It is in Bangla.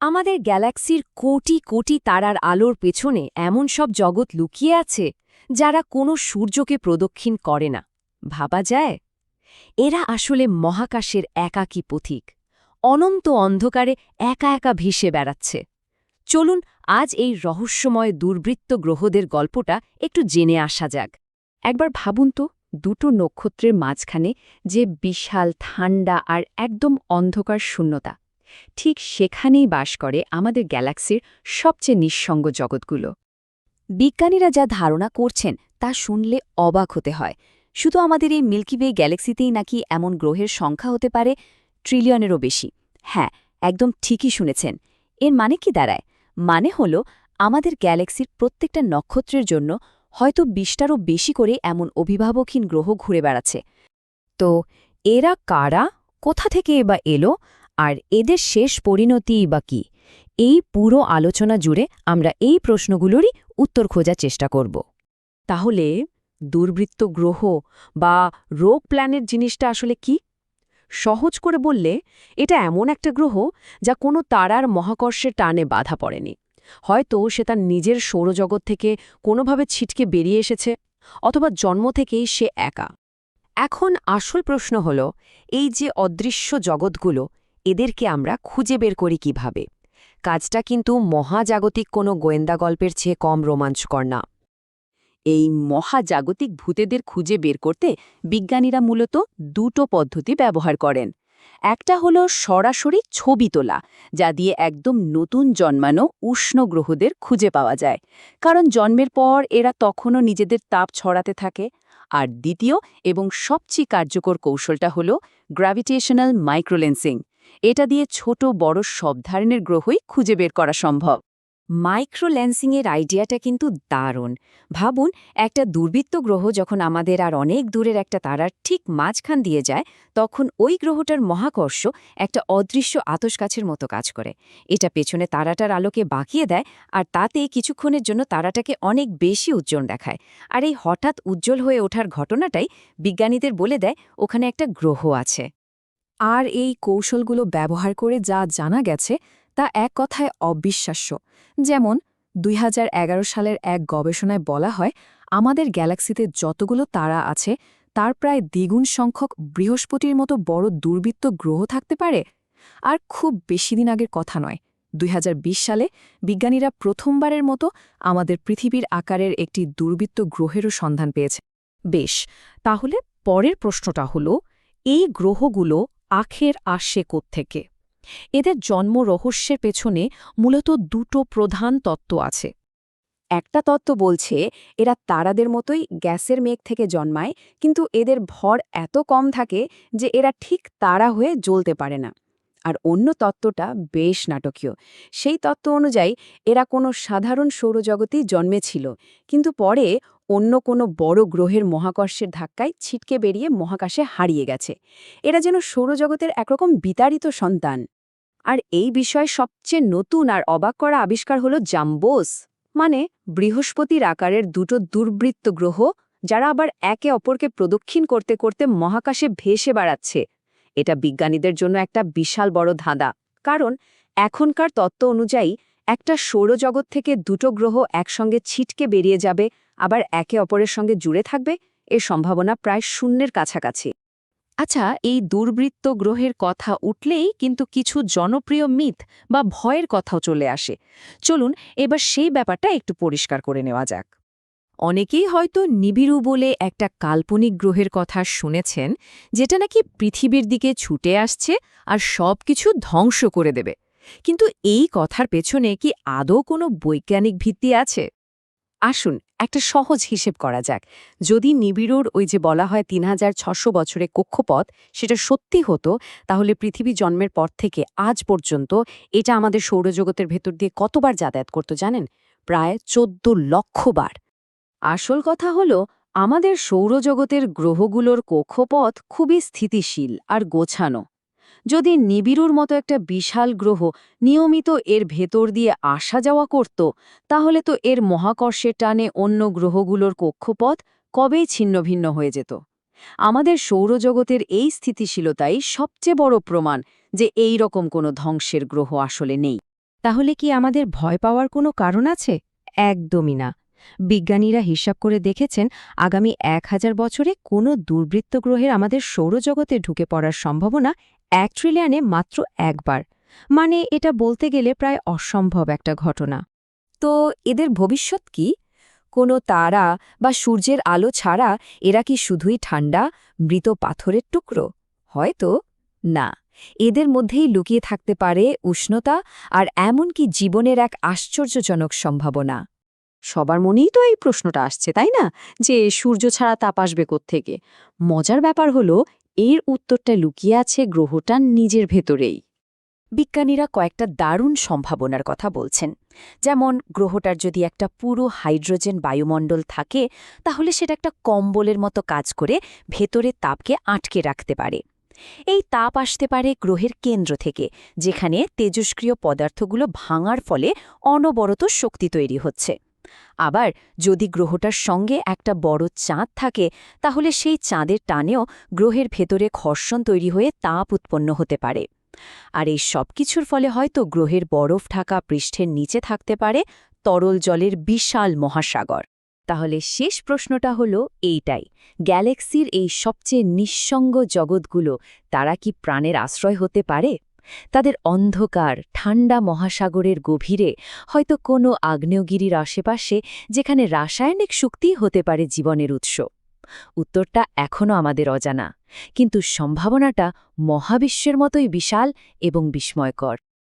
আমাদের গ্যালাক্সির কোটি কোটি তারার আলোর পেছনে এমন সব জগৎ লুকিয়ে আছে, যারা কোনো সূর্যকে প্রদক্ষিণ করে না। ভাবা যায়? এরা আসলে মহাকাশের একাকী পথিক। অনন্ত অন্ধকারে একা একা ভেসে বেড়াচ্ছে। চলুন আজ এই রহস্যময় দুর্বৃত্ত গ্রহদের গল্পটা একটু জেনে আসা যাক। একবার ভাবুন তো, দুটো নক্ষত্রের মাঝখানে যে বিশাল ঠান্ডা আর একদম অন্ধকার শূন্যতা। ঠিক সেখানেই বাস করে আমাদের গ্যালাক্সির সবচেয়ে নিঃসঙ্গ জগৎগুলো। বিজ্ঞানীরা যা ধারণা করছেন, তা শুনলে অবাক হতে হয়। শুধু আমাদের এই মিল্কি ওয়ে গ্যালাক্সিতেই নাকি এমন গ্রহের সংখ্যা হতে পারে? ট্রিলিয়নেরও বেশি। হ্যাঁ একদম ঠিকই শুনেছেন। এর মানে কি দাঁড়ায়? মানে হল আমাদের গ্যালাক্সির প্রত্যেকটা নক্ষত্রের জন্য হয়তো বিশটারও বেশি করে এমন অভিভাবকহীন গ্রহ ঘুরে বেড়াচ্ছে। তো এরা কারা? কোথা থেকে বা এলো? আর এদের শেষ পরিণতিই বা কি? এই পুরো আলোচনা জুড়ে আমরা এই প্রশ্নগুলোরই উত্তর খোঁজার চেষ্টা করব। তাহলে দুর্বৃত্ত গ্রহ বা রোগ প্ল্যানের জিনিসটা আসলে কি? সহজ করে বললে, এটা এমন একটা গ্রহ যা কোনো তারার মহাকর্ষের টানে বাধা পড়েনি। হয়তো সে তার নিজের সৌরজগৎ থেকে কোনোভাবে ছিটকে বেরিয়ে এসেছে, অথবা জন্ম থেকেই সে একা। এখন আসল প্রশ্ন হল, এই যে অদৃশ্য জগৎগুলো এদেরকে আমরা খুঁজে বের করি কীভাবে। কাজটা কিন্তু মহাজাগতিক কোনো গোয়েন্দা গল্পের চেয়ে কম রোমাঞ্চকর না। এই মহাজাগতিক ভূতেদের খুঁজে বের করতে বিজ্ঞানীরা মূলত দুটো পদ্ধতি ব্যবহার করেন। একটা হলো সরাসরি ছবি তোলা, যা দিয়ে একদম নতুন জন্মানো উষ্ণ গ্রহদের খুঁজে পাওয়া যায়। কারণ জন্মের পর এরা তখনও নিজেদের তাপ ছড়াতে থাকে। আর দ্বিতীয় এবং সবচেয়ে কার্যকর কৌশলটা হল গ্র্যাভিটেশনাল মাইক্রোলেন্সিং এটা দিয়ে ছোট বড় সব ধরনের গ্রহই খুঁজে বের করা সম্ভব। মাইক্রোল্যান্সিংয়ের আইডিয়াটা কিন্তু দারুণ। ভাবুন, একটা দুর্বৃত্ত গ্রহ যখন আমাদের আর অনেক দূরের একটা তারার ঠিক মাঝখান দিয়ে যায়, তখন ওই গ্রহটার মহাকর্ষ একটা অদৃশ্য আতসকাছের মতো কাজ করে। এটা পেছনে তারাটার আলোকে বাঁকিয়ে দেয় আর তাতে কিছুক্ষণের জন্য তারাটাকে অনেক বেশি উজ্জ্বল দেখায়। আর এই হঠাৎ উজ্জ্বল হয়ে ওঠার ঘটনাটাই বিজ্ঞানীদের বলে দেয়, ওখানে একটা গ্রহ আছে। আর এই কৌশলগুলো ব্যবহার করে যা জানা গেছে তা এক কথায় অবিশ্বাস্য। যেমন, দুই হাজার এগারো সালের এক গবেষণায় বলা হয়, আমাদের গ্যালাক্সিতে যতগুলো তারা আছে, তার প্রায় দ্বিগুণ সংখ্যক বৃহস্পতির মতো বড় দুর্বৃত্ত গ্রহ থাকতে পারে। আর খুব বেশি দিন আগের কথা নয়, দুই সালে বিজ্ঞানীরা প্রথমবারের মতো আমাদের পৃথিবীর আকারের একটি দুর্বৃত্ত গ্রহেরও সন্ধান পেয়েছে। বেশ, তাহলে পরের প্রশ্নটা হল, এই গ্রহগুলো আখের আসে থেকে এদের জন্ম রহস্যের পেছনে মূলত দুটো প্রধান তত্ত্ব আছে। একটা তত্ত্ব বলছে, এরা তারাদের মতোই গ্যাসের মেঘ থেকে জন্মায়, কিন্তু এদের ভর এত কম থাকে যে এরা ঠিক তারা হয়ে জ্বলতে পারে না। আর অন্য তত্ত্বটা বেশ নাটকীয়। সেই তত্ত্ব অনুযায়ী এরা কোনো সাধারণ সৌরজগতেই জন্মেছিল, কিন্তু পরে অন্য কোনো বড় গ্রহের মহাকর্ষের ধাক্কায় ছিটকে বেরিয়ে মহাকাশে হারিয়ে গেছে। এরা যেন সৌরজগতের একরকম বিতাড়িত সন্তান। আর এই বিষয়ে সবচেয়ে নতুন আর অবাক করা আবিষ্কার হল জাম্বোস মানে বৃহস্পতির আকারের দুটো দুর্বৃত্ত গ্রহ, যারা আবার একে অপরকে প্রদক্ষিণ করতে করতে মহাকাশে ভেসে বেড়াচ্ছে। এটা বিজ্ঞানীদের জন্য একটা বিশাল বড় ধাঁধা। কারণ এখনকার তত্ত্ব অনুযায়ী একটা সৌরজগৎ থেকে দুটো গ্রহ একসঙ্গে ছিটকে বেরিয়ে যাবে, আবার একে অপরের সঙ্গে জুড়ে থাকবে, এর সম্ভাবনা প্রায় শূন্যের কাছাকাছি। আচ্ছা এই দুর্বৃত্ত গ্রহের কথা উঠলেই কিন্তু কিছু জনপ্রিয় মিথ বা ভয়ের কথাও চলে আসে। চলুন, এবার সেই ব্যাপারটা একটু পরিষ্কার করে নেওয়া যাক। অনেকেই হয়তো নিবিড়ু বলে একটা কাল্পনিক গ্রহের কথা শুনেছেন, যেটা নাকি পৃথিবীর দিকে ছুটে আসছে আর সব কিছু ধ্বংস করে দেবে। কিন্তু এই কথার পেছনে কি আদৌ কোনো বৈজ্ঞানিক ভিত্তি আছে? আসুন একটা সহজ হিসেব করা যাক। যদি নিবিড়ুর ওই যে বলা হয় তিন হাজার ছশো বছরের কক্ষপথ সেটা সত্যি হতো, তাহলে পৃথিবী জন্মের পর থেকে আজ পর্যন্ত এটা আমাদের সৌরজগতের ভেতর দিয়ে কতবার যাতায়াত করতো জানেন? প্রায় চোদ্দ লক্ষ বার। আসল কথা হলো, আমাদের সৌরজগতের গ্রহগুলোর কক্ষপথ খুবই স্থিতিশীল আর গোছানো। যদি নিবিড়ুর মতো একটা বিশাল গ্রহ নিয়মিত এর ভেতর দিয়ে আসা যাওয়া করত, তাহলে তো এর মহাকর্ষের টানে অন্য গ্রহগুলোর কক্ষপথ কবেই ছিন্নভিন্ন হয়ে যেত। আমাদের সৌরজগতের এই স্থিতিশীলতাই সবচেয়ে বড় প্রমাণ যে এই রকম কোনো ধ্বংসের গ্রহ আসলে নেই। তাহলে কি আমাদের ভয় পাওয়ার কোনো কারণ আছে? একদমই না। বিজ্ঞানীরা হিসাব করে দেখেছেন, আগামী এক হাজার বছরে কোনো দুর্বৃত্ত গ্রহের আমাদের সৌরজগতে ঢুকে পড়ার সম্ভাবনা এক ট্রিলিয়নে মাত্র একবার। মানে এটা বলতে গেলে প্রায় অসম্ভব একটা ঘটনা। তো এদের ভবিষ্যৎ কি? কোনো তারা বা সূর্যের আলো ছাড়া এরা কি শুধুই ঠান্ডা, মৃত পাথরের টুকরো? হয়তো না। এদের মধ্যেই লুকিয়ে থাকতে পারে উষ্ণতা আর এমনকি জীবনের এক আশ্চর্যজনক সম্ভাবনা। সবার মনেই তো এই প্রশ্নটা আসছে, তাই না? যে সূর্য ছাড়া তাপ আসবে থেকে মজার ব্যাপার হলো, এর উত্তরটা লুকিয়ে আছে গ্রহটার নিজের ভেতরেই। বিজ্ঞানীরা কয়েকটা দারুণ সম্ভাবনার কথা বলছেন। যেমন, গ্রহটার যদি একটা পুরো হাইড্রোজেন বায়ুমণ্ডল থাকে, তাহলে সেটা একটা কম্বলের মতো কাজ করে ভেতরে তাপকে আটকে রাখতে পারে। এই তাপ আসতে পারে গ্রহের কেন্দ্র থেকে, যেখানে তেজস্ক্রিয় পদার্থগুলো ভাঙার ফলে অনবরত শক্তি তৈরি হচ্ছে। আবার যদি গ্রহটার সঙ্গে একটা বড় চাঁদ থাকে, তাহলে সেই চাঁদের টানেও গ্রহের ভেতরে ঘর্ষণ তৈরি হয়ে তাপ উৎপন্ন হতে পারে। আর এই সব কিছুর ফলে হয়তো গ্রহের বরফ ঢাকা পৃষ্ঠের নিচে থাকতে পারে তরল জলের বিশাল মহাসাগর। তাহলে শেষ প্রশ্নটা হলো এইটাই, গ্যালাক্সির এই সবচেয়ে নিঃসঙ্গ জগৎগুলো তারা কি প্রাণের আশ্রয় হতে পারে? তাদের অন্ধকার ঠান্ডা মহাসাগরের গভীরে হয়তো কোনো আগ্নেয়গিরির আশেপাশে যেখানে রাসায়নিক শক্তি হতে পারে জীবনের উৎস। উত্তরটা এখনও আমাদের অজানা, কিন্তু সম্ভাবনাটা মহাবিশ্বের মতোই বিশাল এবং বিস্ময়কর।